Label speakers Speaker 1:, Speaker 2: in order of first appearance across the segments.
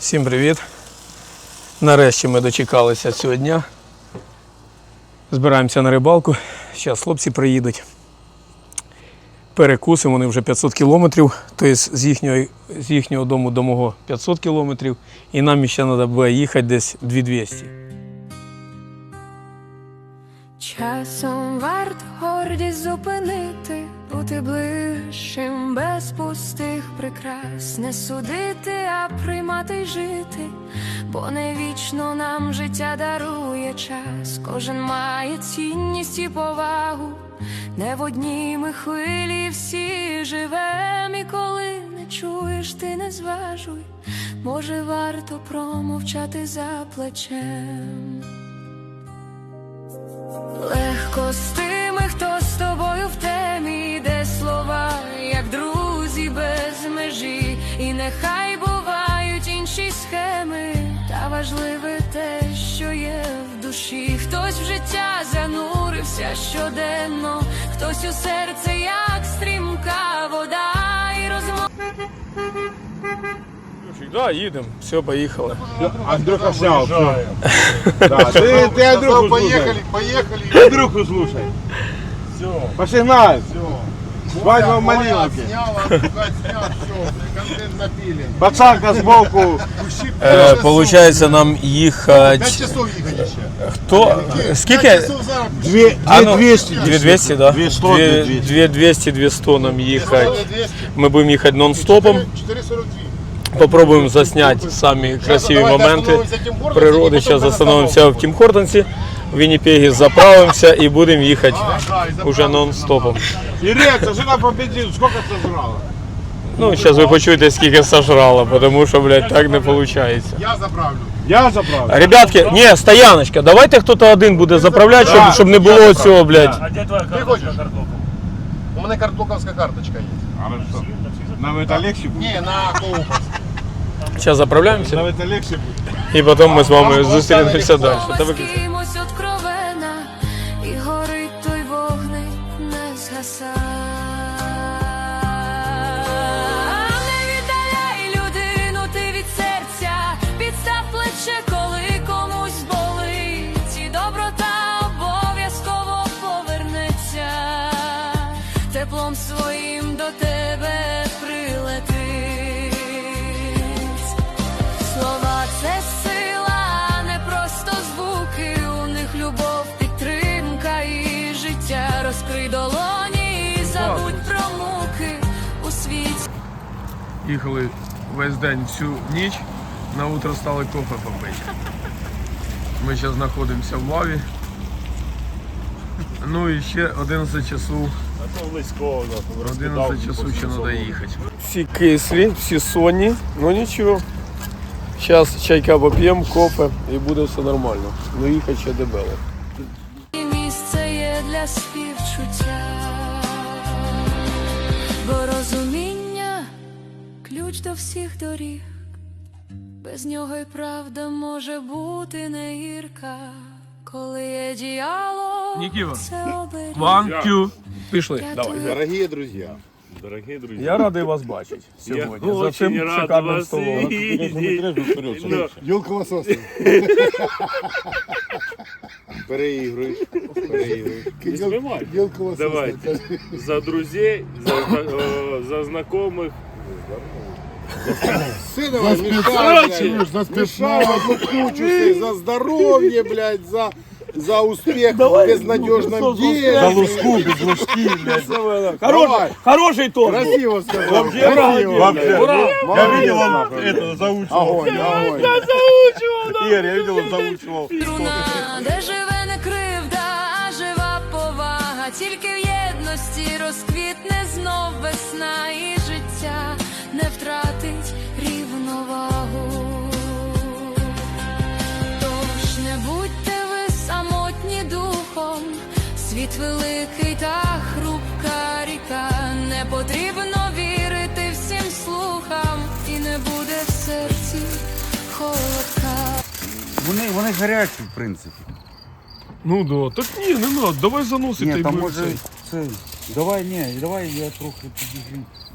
Speaker 1: Всім привіт! Нарешті ми дочекалися цього дня. Збираємося на рибалку. Зараз хлопці приїдуть. Перекусимо, вони вже 500 кілометрів, тобто з їхнього, з їхнього дому до мого 500 кілометрів. І нам ще треба буде їхати десь 2200.
Speaker 2: Часом варто гордість зупинити, бути ближчим без пустих прикрас, не судити, а приймати й жити, бо не вічно нам життя дарує час. Кожен має цінність і повагу, не в одній ми хвилі всі живем, і коли не чуєш, ти не зважуй, може варто промовчати за плечем. Легко з тими, хто з тобою в темі, межі, і нехай бувають інші схеми, та важливе те, що є в душі. Хтось в життя занурився щоденно, хтось у серце, як стрімка вода, і розмов.
Speaker 1: Так, їдемо, все, поїхали.
Speaker 3: Андрюха снял. всё. Да, ты, ты Андрюху
Speaker 4: Поехали,
Speaker 3: слушай.
Speaker 4: поехали.
Speaker 3: Андрюху слушай. Все. Пошли Свадьба в Малиновке. Пацанка сбоку.
Speaker 1: Е, получається нам їхати.
Speaker 4: часов ехать еще.
Speaker 1: Хто? Скільки?
Speaker 4: часов зараз.
Speaker 3: Две,
Speaker 1: А ну,
Speaker 3: 200.
Speaker 1: 2200, да?
Speaker 3: 200,
Speaker 1: 200,
Speaker 3: 200.
Speaker 1: 2200, 200 нам їхати.
Speaker 4: 200.
Speaker 1: Ми будемо їхати нон-стопом.
Speaker 4: 4,42.
Speaker 1: Попробуємо засняти самі красиві моменти природи. Зараз остановимося в Тім Хортонсі, в Вінніпегі заправимося і будемо їхати уже нон-стопом.
Speaker 3: Ирека, жена по бензину, сколько сожрала?
Speaker 1: Ну, зараз ви почуєте, скільки сожрала, тому що, блядь, так не виходить.
Speaker 4: Я заправлю.
Speaker 3: Я заправлю.
Speaker 1: Ребятки, ні, стояночка, давайте хтось один буде заправляти, щоб, щоб не було цього, блядь.
Speaker 4: Ти хочеш? У мене картоковська карточка є.
Speaker 3: Хорошо. Нам это легче будет?
Speaker 4: Ні, на Коупас.
Speaker 1: Зараз заправляємося
Speaker 3: Нам это легче будет?
Speaker 1: і потім ми з вами зустрінемося далі. Та
Speaker 2: не. Віддаляй людину ти від серця, підстав плече, коли комусь болить, доброта обов'язково повернеться, теплом своїм
Speaker 1: Їхали весь день всю ніч, на утро стали кофе попити. Ми зараз знаходимося в лаві. Ну і ще 11 часу. 11 часу ще треба їхати. Всі кислі, всі сонні, ну нічого. Зараз чайка поп'ємо, кофе і буде все нормально. Ну їхати ще дебело.
Speaker 2: І місце є для співчуття, бо розуміння ключ до всіх доріг. Без нього й правда може бути не гірка, коли є діалог,
Speaker 1: Ніківа.
Speaker 2: це оберіг.
Speaker 1: One, two. Пішли.
Speaker 2: Давай.
Speaker 4: Дорогие друзья.
Speaker 5: Дорогие друзья.
Speaker 1: Я радий вас бачити сьогодні.
Speaker 5: Я
Speaker 1: За
Speaker 5: очень
Speaker 1: цим
Speaker 5: рад
Speaker 1: шикарним
Speaker 5: вас
Speaker 1: столом.
Speaker 5: видеть. Ну,
Speaker 4: лосося.
Speaker 5: Не снимай.
Speaker 4: Лосося.
Speaker 5: Давай. За друзей, за, э, за знакомых.
Speaker 4: Сынова,
Speaker 5: Короче,
Speaker 4: Мешал одну кучу за здоровье, блядь, за, за успех в безнадежном деле.
Speaker 3: За лужку, без лужки, блядь.
Speaker 4: Давай,
Speaker 1: Хороший тон.
Speaker 4: красиво сказал.
Speaker 3: Вообще,
Speaker 4: красиво,
Speaker 3: вообще. Я видел, он это заучивал.
Speaker 4: Огонь, огонь.
Speaker 3: Игорь, я видел, он заучивал.
Speaker 2: Струна, де живе не кривда, а жива повага, тільки в єдності розквітне знов весна і життя не втратить рівновагу. Тож не будьте ви самотні духом, світ великий та хрупка ріка, не потрібно вірити всім слухам, і не буде в серці холодка.
Speaker 6: Вони, вони гарячі, в принципі.
Speaker 1: Ну да, так ні, не надо, давай заносити
Speaker 6: Ні, там може
Speaker 1: цей.
Speaker 6: це. Давай, ні, давай я трохи підігрію.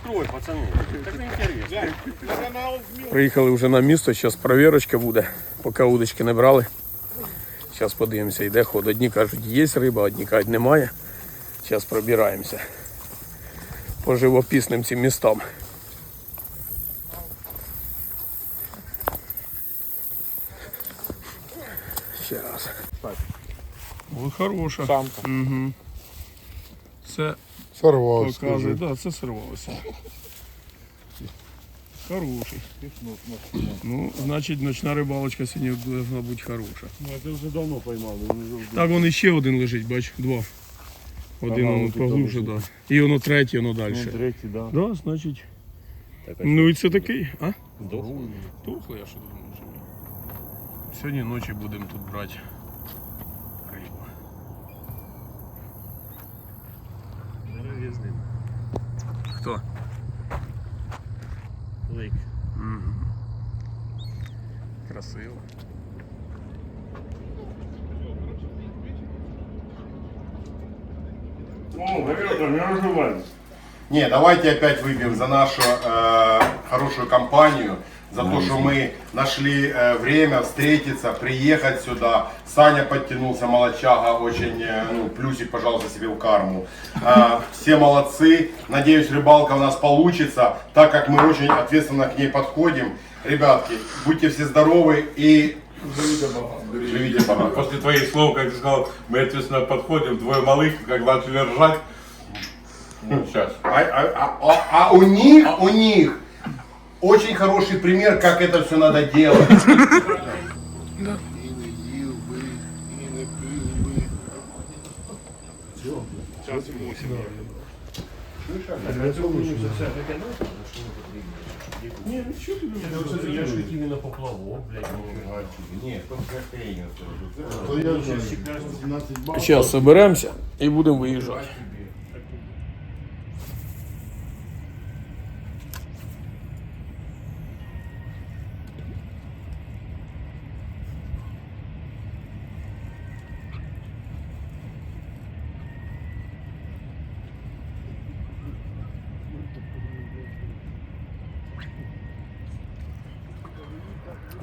Speaker 5: строй, пацани. Так інтересно.
Speaker 1: Приїхали вже на місто, зараз перевірочка буде, поки удочки не брали. Зараз подивимося, йде ход. Одні кажуть, є риба, одні кажуть, немає. Зараз пробираємося по живописним цим містам. Ще раз. Ось хороша.
Speaker 3: Самка.
Speaker 1: Угу. Це
Speaker 4: Сорвался.
Speaker 1: показує, так, да, це сорвалося. Хороший. Ну, значить, ночна рибалочка сьогодні должна бути хороша.
Speaker 3: Ну, це вже давно поймали.
Speaker 1: Так, вон іще один лежить, бач, два. Один воно поглубже,
Speaker 3: лежить.
Speaker 1: да. І воно третє, воно далі.
Speaker 3: Ну, третій, да.
Speaker 1: Да, значить.
Speaker 5: Так,
Speaker 1: Ну і це такий, а?
Speaker 5: Дохло.
Speaker 1: Тухло, я що живий. Сьогодні ночі будемо тут брати Хто?
Speaker 5: Лик.
Speaker 1: Красиво.
Speaker 5: О, ребята, не розживаємо.
Speaker 4: Не, давайте опять выпьем за нашу э, хорошую компанию, за то, что мы нашли э, время встретиться, приехать сюда. Саня подтянулся, молочага, очень, э, ну, плюсик, пожалуйста, себе в карму. Э, все молодцы. Надеюсь, рыбалка у нас получится, так как мы очень ответственно к ней подходим. Ребятки, будьте все здоровы и живите богато.
Speaker 3: После твоих слов, как ты сказал, мы ответственно подходим, двое малых, как начали ржать. Ну, сейчас.
Speaker 4: А, а- а- а у них, у них очень хороший пример, как это все надо делать.
Speaker 5: Я ж хотів і на поплавок, блядь.
Speaker 1: Зараз соберемося і будемо виїжджати.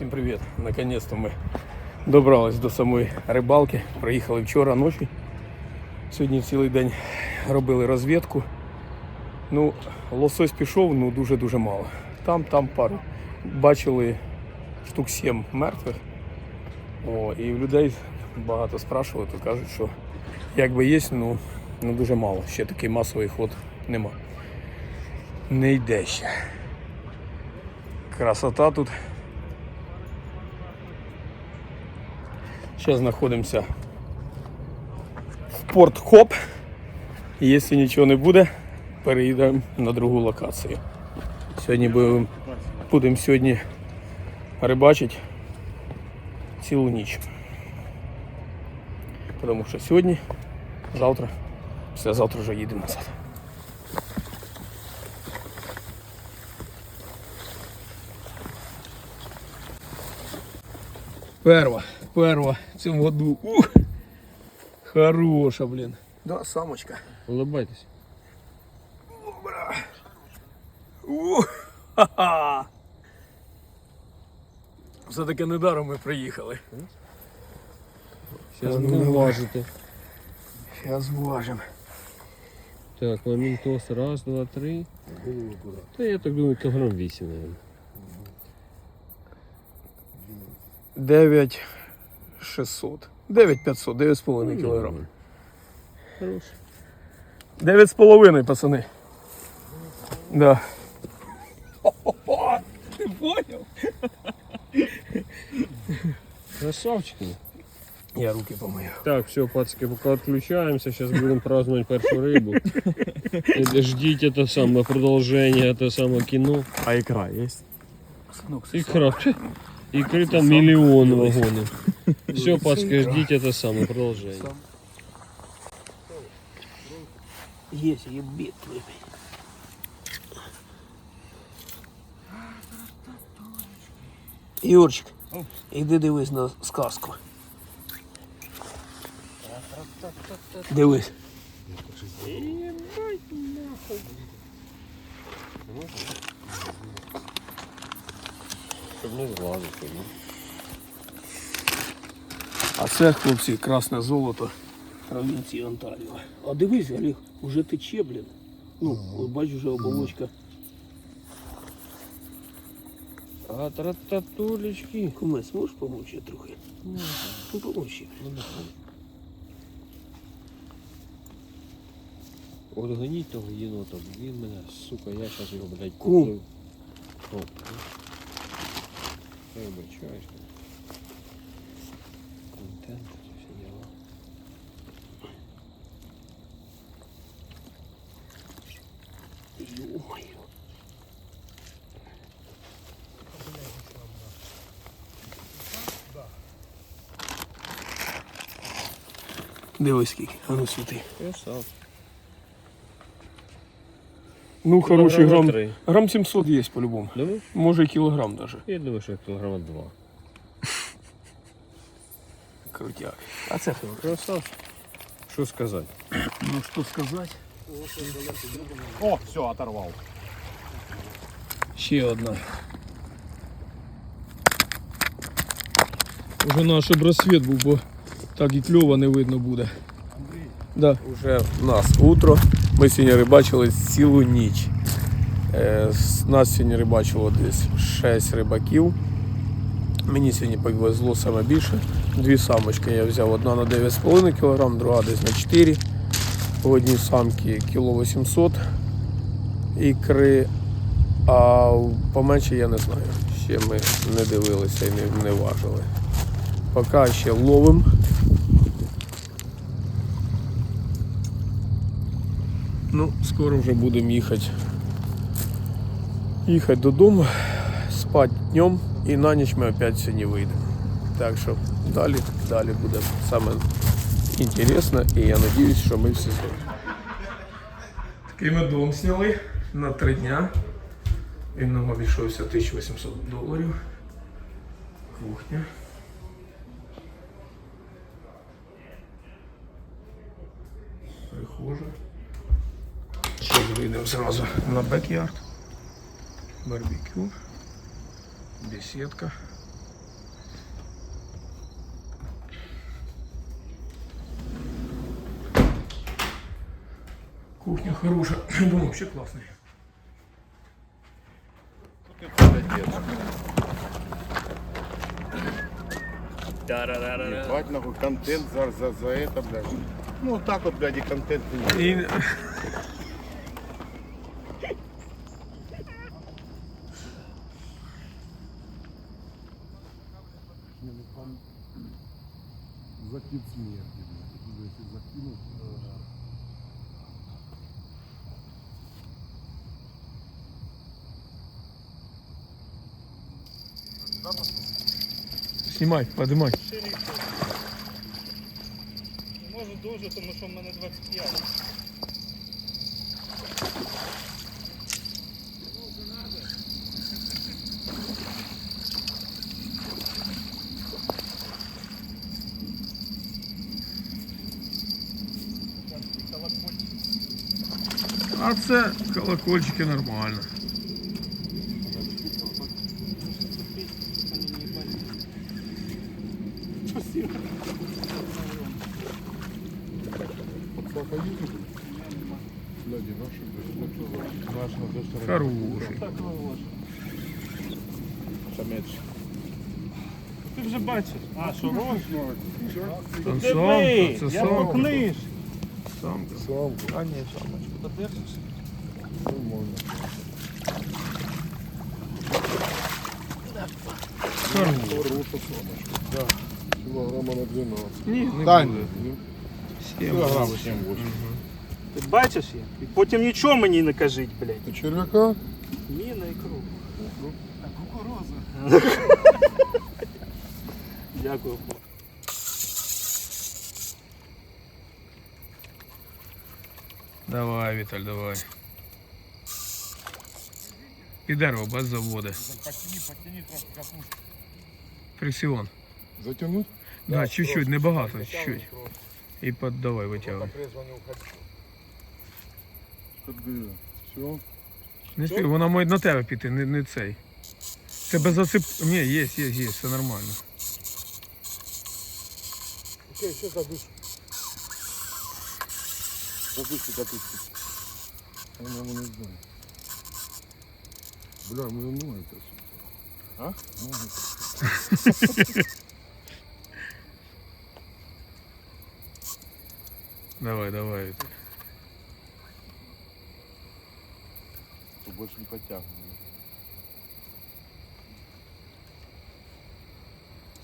Speaker 1: Всім привіт! Наконець-то ми добрались до самої рибалки. Приїхали вчора ночі. Сьогодні цілий день робили розвідку. Ну, лосось пішов, ну дуже-дуже мало. Там, там пару. Бачили штук 7 мертвих. О, і людей багато спрашували, то кажуть, що якби є, ну, ну дуже мало. Ще такий масовий ход нема. Не йде ще. Красота тут. Зараз знаходимося в порт Хоп. Якщо нічого не буде, переїдемо на другу локацію. Сьогодні будемо, будемо сьогодні рибачити цілу ніч. Тому що сьогодні, завтра, післязавтра вже їдемо назад. Перва, перва в цьому году. Ух! Хороша, блін. Да, самочка.
Speaker 5: Улыбайтесь.
Speaker 1: Ух! Ха-ха! Все-таки недаром ми приїхали.
Speaker 7: Зараз
Speaker 1: ну,
Speaker 7: будемо
Speaker 1: давай.
Speaker 7: важити.
Speaker 1: Зараз зважимо.
Speaker 7: Так, ламінтос, раз, два, три. Та я так думаю, кілограм 8, мабуть.
Speaker 1: 9 600. 9 500, 9,5 кг.
Speaker 7: Хорош.
Speaker 1: 9,5, пацани. Да. Ти поняв?
Speaker 7: Красавчики.
Speaker 1: Я руки помию.
Speaker 7: Так, все, пацки, пока отключаемся, сейчас будем праздновать первую рыбу. И Ждите это самое продолжение, это самое кино.
Speaker 5: А икра есть?
Speaker 7: Икра. Икры там миллион вагонов. Все, пацки, ждите это самое продолжение.
Speaker 1: Есть, ебет. Юрчик, іди дивись на сказку. Дивись.
Speaker 7: Щоб не злазити. ну.
Speaker 1: А це, хлопці, красне золото провінції Онтаріо. А дивись, Олег, уже тече, блін. Ну, от бачиш, вже оболочка.
Speaker 7: А трататулечки.
Speaker 1: Кумець, можеш помочи трохи? Ну, помочи.
Speaker 7: От гоніть того єнота, він мене, сука, я зараз його, блядь,
Speaker 1: Кум.
Speaker 7: куплю. О, ну. Ой, вибачаюсь. Контент, це все діло.
Speaker 1: Ё-моё. Дивись скільки, а ну світи.
Speaker 7: Красав.
Speaker 1: Ну, хороший грам.
Speaker 7: три.
Speaker 1: Грам 700 є по-любому.
Speaker 7: Думаєш?
Speaker 1: Може і кілограм даже.
Speaker 7: Я думаю, що кілограма два.
Speaker 1: Крутяк. А це хороший.
Speaker 7: Красав. Що сказати?
Speaker 1: Ну що сказати?
Speaker 4: О, все, оторвал.
Speaker 1: Ще одна. Уже наш щоб розсвіт був, бо так і кльово не видно буде. Да. Уже у нас утро. Ми сьогодні рибачили цілу ніч. Е, нас сьогодні рибачило десь 6 рибаків. Мені сьогодні повезло саме більше. Дві самочки я взяв. Одна на 9,5 кг, друга десь на 4 По одній самці кіло 800 ікри, а поменше я не знаю. Ще ми не дивилися і не, не важили. Поки ще ловим. Ну, скоро вже будемо їхати. Їхати додому, спати днем і на ніч ми опять сьогодні вийдемо. Так що далі, далі буде саме інтересно і я сподіваюся, що ми всі зробимо. Такий ми дом зняли на три дня. Він нам обійшовся 1800 доларів. Кухня. Зразу на бек-ярд. Барбекю. Беседка. Кухня хорошая. Дом вообще классный.
Speaker 4: Ебать, нахуй, контент за, за, за это, блядь. Ну, вот так вот, блядь, и контент
Speaker 1: И... Снимай, поднимай.
Speaker 5: Можу дуже, тому що в мене 25.
Speaker 1: А це колокольчики нормально. Хороший.
Speaker 5: Ти вже бачиш. А, що рожь?
Speaker 1: Там
Speaker 5: Диви,
Speaker 1: самка, це
Speaker 5: я по
Speaker 1: самка.
Speaker 5: книж.
Speaker 1: Самка.
Speaker 5: А, ні, самочку. Подержиш?
Speaker 1: Хороший.
Speaker 8: Килограмма на 12.
Speaker 1: Ні, не
Speaker 8: Та
Speaker 1: буде.
Speaker 8: ні.
Speaker 1: Сім.
Speaker 8: Килограмм 7-8.
Speaker 6: Ти бачиш їх? І потім нічого мені не кажіть, блядь.
Speaker 8: Ты червяка?
Speaker 6: Міна і круг. Кукуруза. Дякую.
Speaker 1: Давай, Віталь, давай. І дерево без заводи. Фрикціон.
Speaker 8: Затянуть?
Speaker 1: Да, чуть-чуть, небагато, чуть-чуть. І под, давай витягуй
Speaker 8: Все.
Speaker 1: Не спів, вона має на тебе піти, не, не цей. Тебе засип. Ні, є, є, є, все нормально.
Speaker 8: Окей, все задышь. Задышь, задышь. Я не знаю. Бля, мы ноги это А? Ноги.
Speaker 1: Давай, давай.
Speaker 8: Больше не подтягиваю.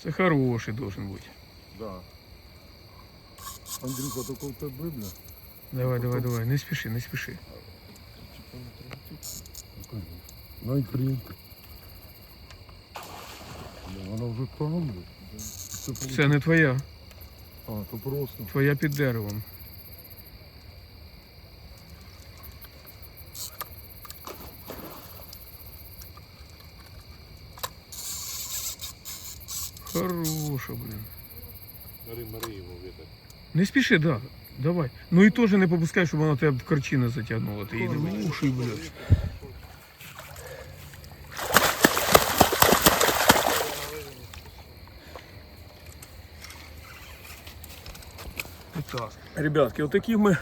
Speaker 1: Це хороший должен бути.
Speaker 8: Да. Андрюха, только у тебя, бля.
Speaker 1: Давай, давай, давай. Не спіши, не спіши.
Speaker 8: На икринку. Бля, Она уже там, бля. Да.
Speaker 1: Це не твоя,
Speaker 8: А, то просто.
Speaker 1: твоя під деревом. Хороша, блін. Не спіши, да. Давай. Ну і теж не попускай, щоб вона тебе в корчі не затягнула. Ти її в уші, блядь. Так. Ребятки, отакі ми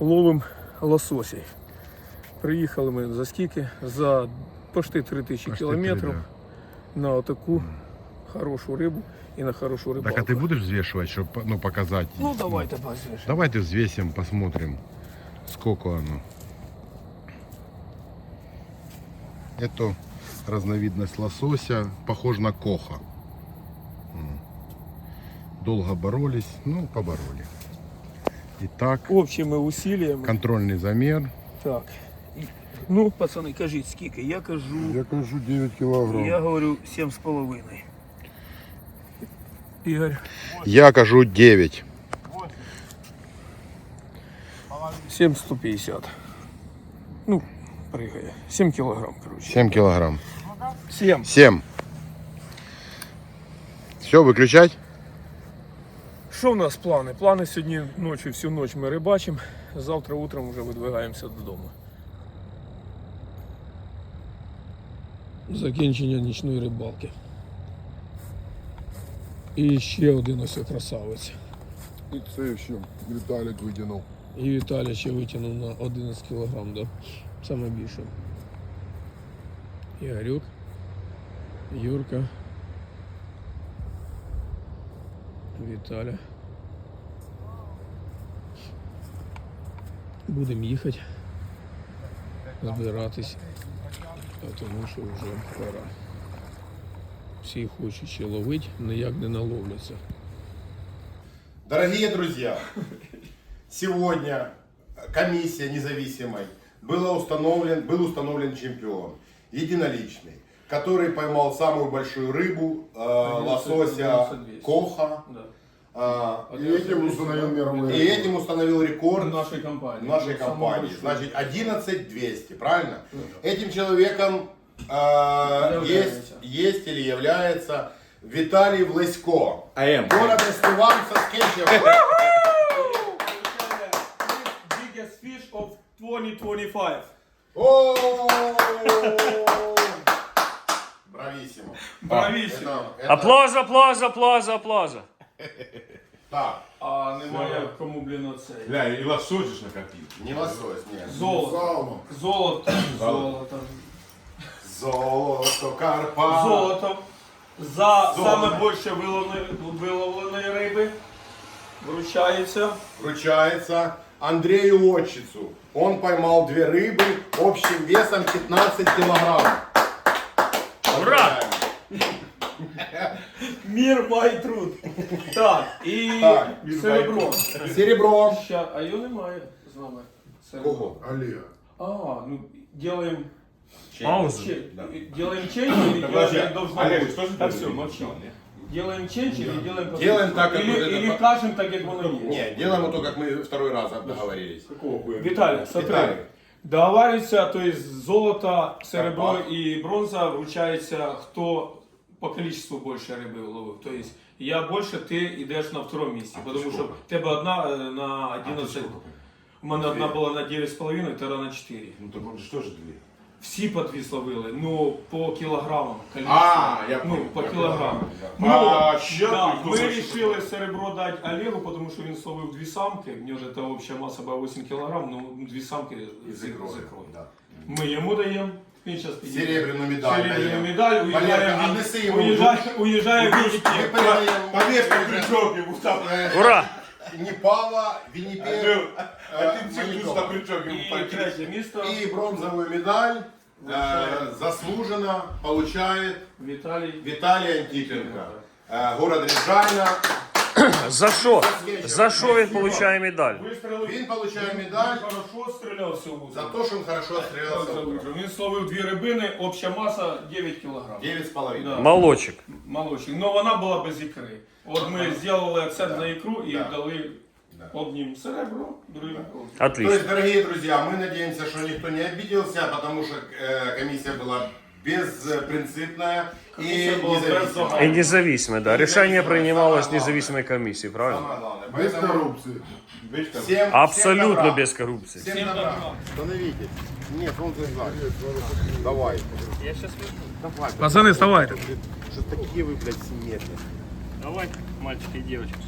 Speaker 1: ловимо лососей. Приїхали ми за скільки? За почти 3000
Speaker 4: Почти
Speaker 1: кілометрів на отаку хорошу рибу і на хорошу рибалку.
Speaker 4: Так а ты будешь взвешивать, чтобы ну, показать?
Speaker 1: Ну давайте позвіш.
Speaker 4: Давайте взвесим, посмотрим, сколько оно. Это разновидность лосося, похож на коха. М. Долго боролись, ну, побороли. Итак,
Speaker 1: Общими усилиями.
Speaker 4: контрольный замер.
Speaker 1: Так. І- Ну, пацани, кажіть, скільки? Я кажу,
Speaker 8: Я кажу 9 килограмм.
Speaker 1: я говорю 7,5. Ігор,
Speaker 4: Я кажу 9.
Speaker 1: 7,150. Ну, пригає. 7 кілограм, коротше.
Speaker 4: 7 килограмм.
Speaker 1: 7.
Speaker 4: 7. Все, выключать?
Speaker 1: Що в нас плани? Плани сьогодні ночі, всю ніч ми рибачимо. Завтра утром вже видвигаємося додому. Закінчення нічної рибалки. І ще один ось красавець.
Speaker 8: І це ще Віталік видянув.
Speaker 1: І Віталій ще витягнув на 11 кг, да? Саме більше. Ігорюк, Юрка, Віталя. Будемо їхати, збиратись, а тому що вже пора. Всі хочуть ще ловити, ніяк не наловляться.
Speaker 4: Дорогие друзья, сегодня комиссия независимой была установлен, был установлен чемпион, единоличный, который поймал самую большую рыбу, э, лосося
Speaker 1: 92.
Speaker 4: Коха.
Speaker 1: Да.
Speaker 4: а,
Speaker 8: І этим установив мировий
Speaker 4: и этим установил рекорд
Speaker 1: нашей компании.
Speaker 4: нашей компании. Значит, 11 200, правильно? Этим человеком э, есть, есть или является Виталий Власько.
Speaker 3: АМ.
Speaker 4: Город Estevan Saskatchewan.
Speaker 1: biggest fish of 2025.
Speaker 4: О! Брависсимо.
Speaker 1: Брависсимо.
Speaker 4: Это- это-
Speaker 5: Аплоз, аплоз, аплоз, аплоз.
Speaker 4: Так,
Speaker 1: А немає кому, блін, оцей.
Speaker 3: Бля, и лосось же накопил.
Speaker 4: не лосось, нет.
Speaker 1: Золото. Золото. Золото.
Speaker 4: Золото карпа.
Speaker 1: Золото. За
Speaker 4: Золото.
Speaker 1: саме більше виловленої, виловленої риби вручається.
Speaker 4: Вручается Андрею Отчицу. Он поймал две рыбы общим весом 15 килограмм.
Speaker 5: Ура!
Speaker 1: Мір май труд. Так, і
Speaker 4: Так,
Speaker 1: серебро.
Speaker 4: Серебро.
Speaker 1: Ща, а його немає з нами.
Speaker 4: Кого?
Speaker 1: А, ну, делаем...
Speaker 7: Паузу.
Speaker 1: че- Делаем ченч или
Speaker 3: Так,
Speaker 1: делаем
Speaker 3: подожди,
Speaker 1: как должно
Speaker 3: Олег,
Speaker 1: быть?
Speaker 3: что же
Speaker 1: Да
Speaker 3: ты
Speaker 1: все,
Speaker 3: делаешь?
Speaker 1: молчи. Делаем ченч или делаем по
Speaker 4: Делаем
Speaker 1: принципу?
Speaker 4: так, как
Speaker 1: или,
Speaker 4: вот это
Speaker 1: или
Speaker 4: по-
Speaker 1: кажем так, как воно есть.
Speaker 4: Не, делаем вот то, как мы второй раз договорились.
Speaker 3: Какого хуя?
Speaker 1: Виталий, смотри.
Speaker 4: Виталий.
Speaker 1: Договарюється, то есть золото, серебро
Speaker 4: Так,
Speaker 1: і бронза вручається, хто по количеству більше риби ловив. То есть я більше, ти йдеш на второму місці,
Speaker 3: А ти
Speaker 1: тому що
Speaker 3: сколько?
Speaker 1: в тебе одна е, на
Speaker 3: А ты
Speaker 1: 11.
Speaker 3: сколько?
Speaker 1: У мене одна була на 9,5, втора на 4.
Speaker 3: Ну так он что же две?
Speaker 1: Всі по дві словили, ну по кілограмам.
Speaker 3: А, я
Speaker 1: ну,
Speaker 3: понял,
Speaker 1: по
Speaker 3: по
Speaker 1: кілограмам.
Speaker 3: да.
Speaker 1: Ну,
Speaker 3: А, щас
Speaker 1: да, ми вирішили серебро дати Олегу, тому що він словив дві самки, в нього це обща маса була 8 кг, ну дві самки з
Speaker 4: икрой.
Speaker 1: ікрою.
Speaker 4: Да.
Speaker 1: Ми йому даємо, він зараз
Speaker 4: Серебряную медаль
Speaker 1: Серебряну
Speaker 4: даем.
Speaker 1: медаль,
Speaker 4: Валерка,
Speaker 1: уїжджає,
Speaker 4: отнеси
Speaker 1: він,
Speaker 4: йому.
Speaker 1: уїжджає, уїжджає в
Speaker 4: Мы
Speaker 1: Вінники.
Speaker 4: передаем
Speaker 3: Повесь на крючок ему там.
Speaker 7: Ура!
Speaker 4: Непала, Виннипег,
Speaker 3: Один
Speaker 4: э,
Speaker 3: секунд на
Speaker 4: Манитова.
Speaker 3: крючок ему
Speaker 1: І
Speaker 3: покинуть.
Speaker 1: третє місто
Speaker 4: И бронзовую медаль э, заслуженно получает
Speaker 1: Віталій.
Speaker 4: Виталий Антипенко. Э, город Рижайна.
Speaker 7: За що? За що він отримує медаль?
Speaker 1: Вистрілив.
Speaker 4: Він получає медаль.
Speaker 1: Він хорошо стріляв сьогодні.
Speaker 4: За то, что он хорошо отстрелялся.
Speaker 1: Він словив дві рибини, обща маса 9 кг.
Speaker 4: Девять с половиной.
Speaker 1: Да.
Speaker 7: Молочик.
Speaker 1: Молочник. Но вона була без ікри. От ми зробили акцент на ікру і
Speaker 4: Да.
Speaker 1: дали
Speaker 4: Да.
Speaker 1: одним серебро, другим бронзу.
Speaker 4: То
Speaker 7: Отлично.
Speaker 4: есть, дорогие друзья, мы надеемся, что никто не обиделся, потому что э, комиссия была беспринципная и
Speaker 1: Комиссия была без
Speaker 4: независимая.
Speaker 1: загала.
Speaker 7: І независимо, да. Рішення приймалось независимой комісією, правильно?
Speaker 4: Самое главное.
Speaker 8: Без
Speaker 4: Поэтому
Speaker 8: коррупции.
Speaker 3: Вечка.
Speaker 4: всем, всем
Speaker 7: Абсолютно
Speaker 4: добра.
Speaker 7: без корупції.
Speaker 4: Всем
Speaker 1: Всем
Speaker 4: добра.
Speaker 1: добра.
Speaker 4: Становитесь. Нет, он знает. Давай.
Speaker 1: Пацани, вставайте.
Speaker 4: Что такие вы, блядь, семейные?
Speaker 6: Давай, мальчики і дівчатки.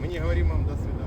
Speaker 4: Мы не говорим вам до свидания.